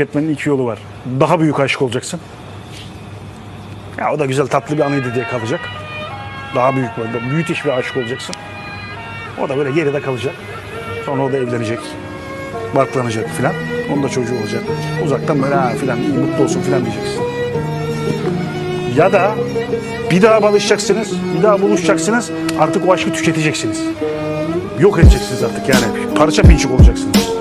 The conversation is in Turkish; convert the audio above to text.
etmenin iki yolu var. Daha büyük aşık olacaksın. Ya o da güzel tatlı bir anıydı diye kalacak. Daha büyük böyle müthiş bir aşık olacaksın. O da böyle geride kalacak. Sonra o da evlenecek. Barklanacak filan. Onun da çocuğu olacak. Uzaktan böyle ha filan iyi mutlu olsun filan diyeceksin. Ya da bir daha barışacaksınız, bir daha buluşacaksınız. Artık o aşkı tüketeceksiniz. Yok edeceksiniz artık yani. Parça pinçik olacaksınız.